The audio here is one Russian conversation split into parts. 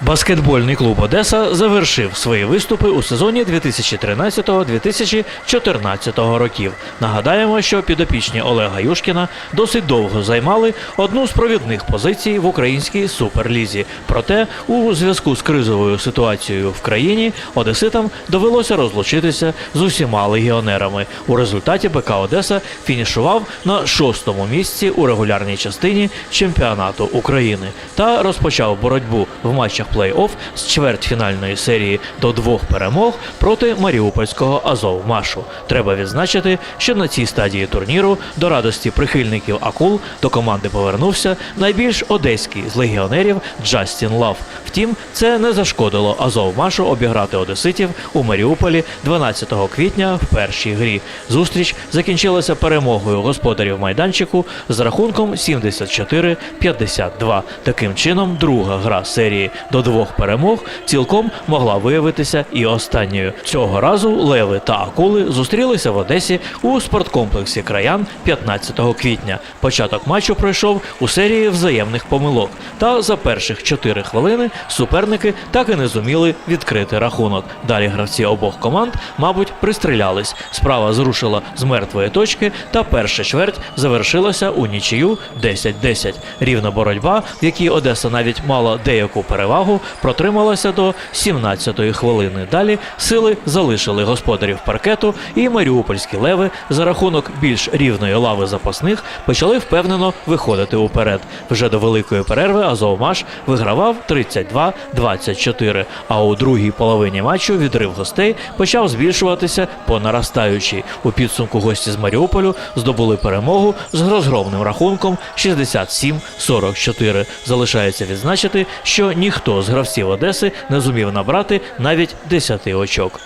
Баскетбольний клуб Одеса завершив свої виступи у сезоні 2013-2014 років. Нагадаємо, що підопічні Олега Юшкіна досить довго займали одну з провідних позицій в українській суперлізі. Проте, у зв'язку з кризовою ситуацією в країні одеситам довелося розлучитися з усіма легіонерами. У результаті БК Одеса фінішував на шостому місці у регулярній частині чемпіонату України та розпочав боротьбу в матчах плей-офф з чвертьфінальної серії до двох перемог проти маріупольського Азов-Машу. Треба відзначити, що на цій стадії турніру до радості прихильників акул до команди повернувся найбільш одеський з легіонерів Джастін Лав. Втім, це не зашкодило Азов-Машу обіграти одеситів у Маріуполі 12 квітня в першій грі. Зустріч закінчилася перемогою господарів майданчику з рахунком 74-52. Таким чином, друга гра серії до двох перемог цілком могла виявитися і останньою. Цього разу леви та акули зустрілися в Одесі у спорткомплексі Краян 15 квітня. Початок матчу пройшов у серії взаємних помилок. Та за перших 4 хвилини суперники так і не зуміли відкрити рахунок. Далі гравці обох команд, мабуть, пристрілялись. Справа зрушила з мертвої точки, та перша чверть завершилася у нічию 10-10. Рівна боротьба, в якій Одеса навіть мала деяку перевагу, протрималася до 17-ї хвилини. Далі сили залишили господарів паркету, і маріупольські леви за рахунок більш рівної лави запасних почали впевнено виходити уперед. Вже до великої перерви Азовмаш вигравав 32-24, а у другій половині матчу відрив гостей почав збільшуватися по наростаючій. У підсумку гості з Маріуполю здобули перемогу з розгромним рахунком 67-44. Залишається відзначити, що ніхто з гравців Одеси не зумів набрати навіть 10 очок.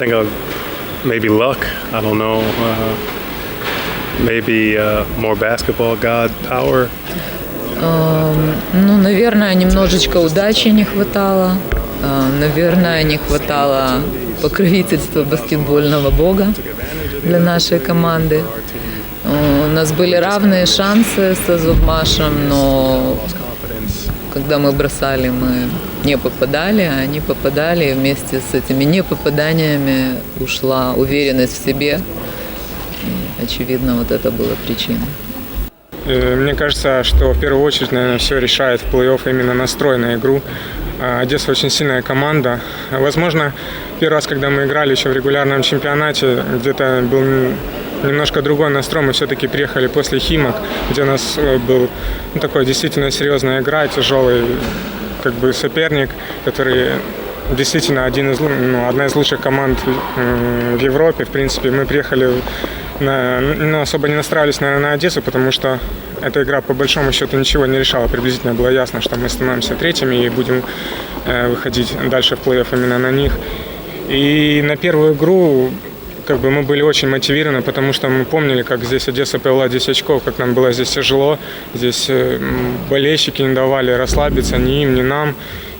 I think uh, maybe luck. I don't know. Uh, maybe uh, more basketball god power. Ну, наверное, немножечко удачи не хватало. А, Наверное, не хватало покровительства баскетбольного бога для нашей команды. А, У нас были равные шансы с Азовмашем, но когда мы бросали, мы не попадали, а они попадали. И вместе с этими непопаданиями ушла уверенность в себе. И, очевидно, вот это было причиной. Э, Мне кажется, что в первую очередь, наверное, все решает в плей-офф именно настрой на игру. А, Одесса очень сильная команда. Возможно, первый раз, когда мы играли еще в регулярном чемпионате, где-то был немножко другой настрой. Мы все-таки приехали после Химок, где у нас э, был ну, такой действительно серьезная игра, тяжелый как бы соперник, который действительно один из, ну, одна из лучших команд в Европе. В принципе, мы приехали, на, ну, особо не настраивались, наверное, на Одессу, потому что эта игра по большому счету ничего не решала. Приблизительно было ясно, что мы становимся третьими и будем э, выходить дальше в плей-офф именно на них. И на первую игру как бы мы были очень мотивированы, потому что мы помнили, как здесь Одесса повела 10 очков, как нам было здесь тяжело. Здесь э, болельщики не давали расслабиться ни им, ни нам.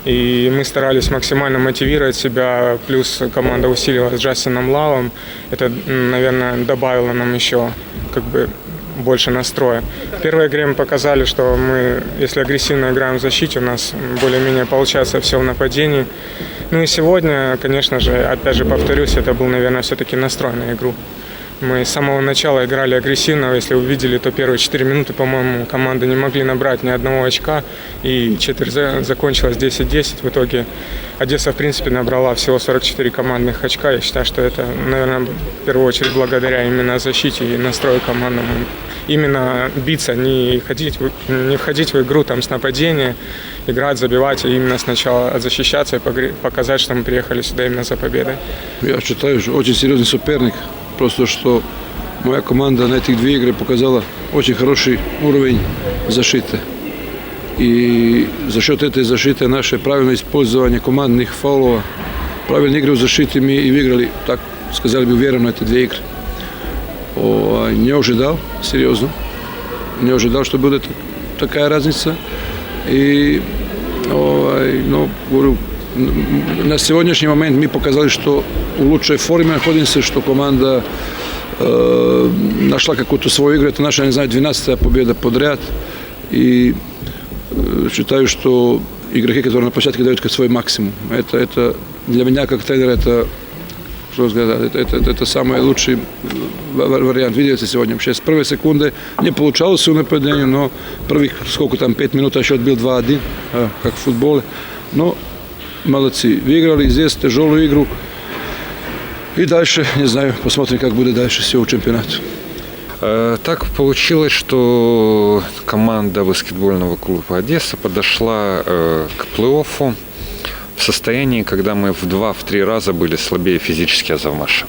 И мы старались максимально мотивировать себя, плюс команда усилилась с Джастином Лавом. Это, наверное, добавило нам еще как бы больше настроя. В первой игре мы показали, что мы, если агрессивно играем в защите, у нас более-менее получается все в нападении. Ну и сегодня, конечно же, опять же повторюсь, это был, наверное, все-таки настрой на игру. Мы с самого начала играли агрессивно. Если вы видели, то первые 4 минуты, по-моему, команды не могли набрать ни одного очка. И четверть за- закончилась 10-10. В итоге Одесса, в принципе, набрала всего 44 командных очка. Я считаю, что это, наверное, в первую очередь благодаря именно защите и настрою командам. Именно биться, не ходить, не входить в игру там, с нападения, играть, забивать, а именно сначала защищаться и показать, что мы приехали сюда именно за победой. Я считаю, что очень серьезный соперник. Просто что моя команда на этих две игры показала очень хороший уровень защиты. И за счет этой защиты наше правильное использование командных фолов, правильные игры в защите мы и выиграли, так сказали бы, уверенно эти две игры. О, не ожидал, серьезно. Не ожидал, что будет такая разница. И ovaj, ну, говорю, на сегодняшний момент мы показали, что в лучшей форме находимся, что команда э, нашла какую-то свою игру. Это наша, не знаю, 12-я победа подряд. И э, считаю, что игроки, которые на площадке дают свой максимум. Это, это для меня, как тренера, это что сказать, это, это, это, это самый лучший ва- вариант. Видите, сегодня вообще с первой секунды не получалось все нападение, но первых, сколько там, 5 минут, а счет был 2-1, а, как в футболе. Но молодцы. Выиграли здесь тяжелую игру. И дальше, не знаю, посмотрим, как будет дальше все у чемпионата. Э, Так получилось, что команда баскетбольного клуба Одесса подошла э, к плей-оффу в состоянии, когда мы в два-три раза были слабее физически Азовмаша.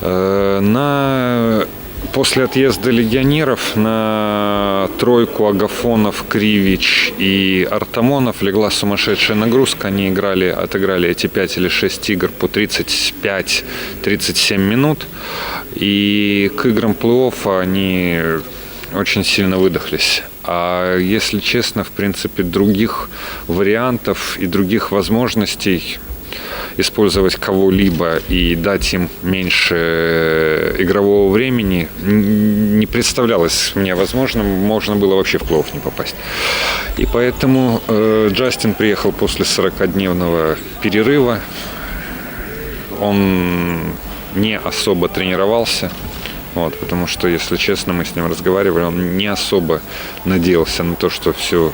Э, На... После отъезда легионеров на тройку Агафонов, Кривич и Артамонов легла сумасшедшая нагрузка. Они играли, отыграли эти 5 или 6 игр по 35-37 минут. И к играм плей-оффа они очень сильно выдохлись. А если честно, в принципе, других вариантов и других возможностей использовать кого-либо и дать им меньше игрового времени не представлялось мне возможным. Можно было вообще в плей не попасть. И поэтому э, Джастин приехал после 40-дневного перерыва. Он не особо тренировался. Вот, потому что, если честно, мы с ним разговаривали, он не особо надеялся на то, что все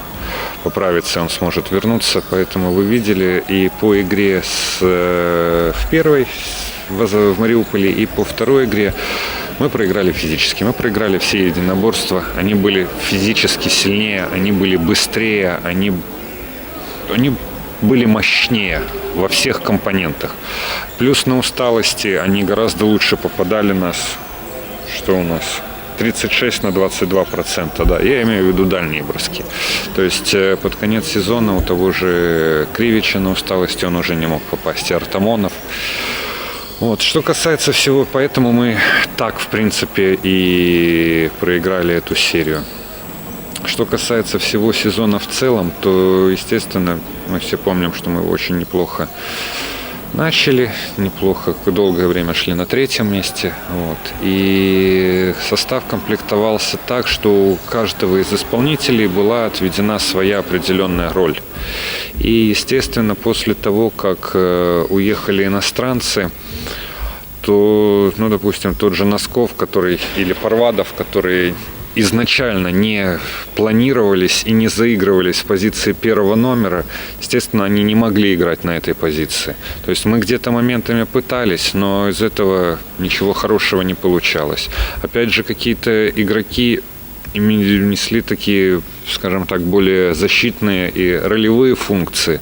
поправится, он сможет вернуться. Поэтому вы видели и по игре с, э, в первой в, Мариуполе, и по второй игре мы проиграли физически. Мы проиграли все единоборства. Они были физически сильнее, они были быстрее, они они были мощнее во всех компонентах. Плюс на усталости они гораздо лучше попадали нас. Что у нас? 36 на 22 процента, да. Я имею в виду дальние броски. То есть э, под конец сезона у того же Кривича на усталости он уже не мог попасть. И Артамонов. Вот. Что касается всего, поэтому мы так, в принципе, и проиграли эту серию. Что касается всего сезона в целом, то, естественно, мы все помним, что мы очень неплохо начали, неплохо долгое время шли на третьем месте. Вот. И состав комплектовался так, что у каждого из исполнителей была отведена своя определенная роль. И, естественно, после того, как э, уехали иностранцы, то, ну, допустим, тот же Носков, который, или Парвадов, который изначально не планировались и не заигрывались в позиции первого номера, естественно, они не могли играть на этой позиции. То есть мы где-то моментами пытались, но из этого ничего хорошего не получалось. Опять же, какие-то игроки несли такие, скажем так, более защитные и ролевые функции.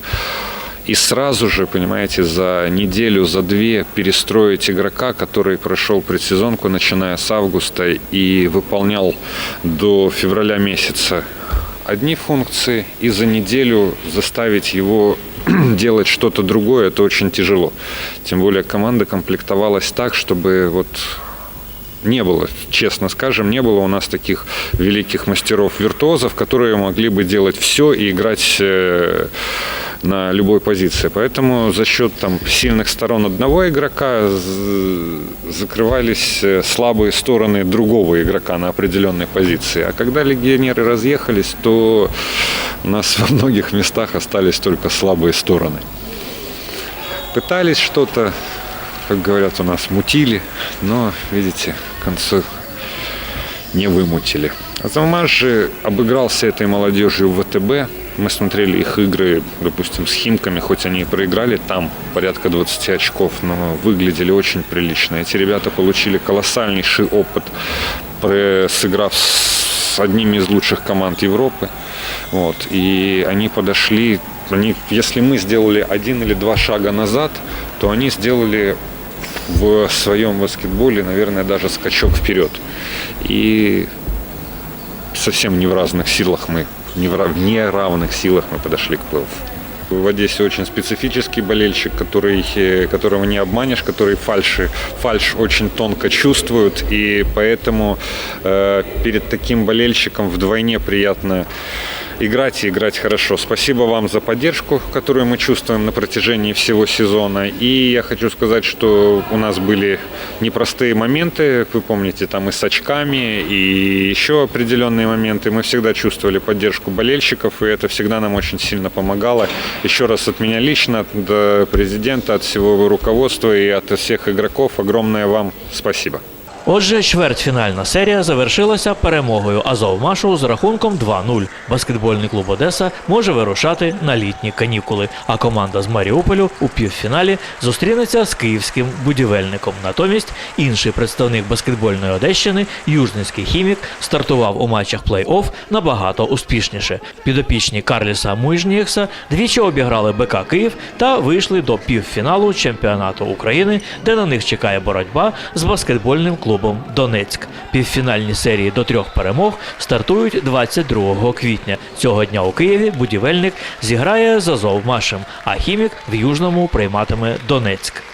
И сразу же, понимаете, за неделю, за две перестроить игрока, который прошел предсезонку, начиная с августа и выполнял до февраля месяца одни функции, и за неделю заставить его делать что-то другое, это очень тяжело. Тем более команда комплектовалась так, чтобы вот не было, честно скажем, не было у нас таких великих мастеров-виртуозов, которые могли бы делать все и играть э, на любой позиции. Поэтому за счет там, сильных сторон одного игрока закрывались э, слабые стороны другого игрока на определенной позиции. А когда легионеры разъехались, то у нас во многих местах остались только слабые стороны. Пытались что-то, как говорят у нас, мутили, но, видите, к концу не вымутили. Азамаш же обыгрался этой молодежью в ВТБ. Мы смотрели их игры, допустим, с Химками, хоть они и проиграли там порядка 20 очков, но выглядели очень прилично. Эти ребята получили колоссальнейший опыт, сыграв с одними из лучших команд Европы. Вот. И они подошли, они, если мы сделали один или два шага назад, то они сделали в своем баскетболе, наверное, даже скачок вперед. И совсем не в разных силах мы, в не равных силах мы подошли к плей в Одессе очень специфический болельщик, который, э, которого не обманешь, который фальши, фальш очень тонко чувствует, и поэтому э, перед таким болельщиком вдвойне приятно играть и играть хорошо. Спасибо вам за поддержку, которую мы чувствуем на протяжении всего сезона. И я хочу сказать, что у нас были непростые моменты, вы помните, там и с очками, и еще определенные моменты. Мы всегда чувствовали поддержку болельщиков, и это всегда нам очень сильно помогало. Еще раз от меня лично, от президента, от всего руководства и от всех игроков огромное вам спасибо. Отже, чвертьфінальна серія завершилася перемогою Азовмашу з рахунком 2-0. Баскетбольний клуб Одеса може вирушати на літні канікули, а команда з Маріуполю у півфіналі зустрінеться з київським будівельником. Натомість інший представник баскетбольної Одещини, Южницький хімік, стартував у матчах плей-офф набагато успішніше. Підопічні Карліса Муйжнієкса двічі обіграли БК Київ та вийшли до півфіналу чемпіонату України, де на них чекає боротьба з баскетбольним клубом Донецьк. Півфінальні серії до трьох перемог стартують 22 квітня. Цього дня у Києві будівельник зіграє з Азовмашем, а хімік в Южному прийматиме Донецьк.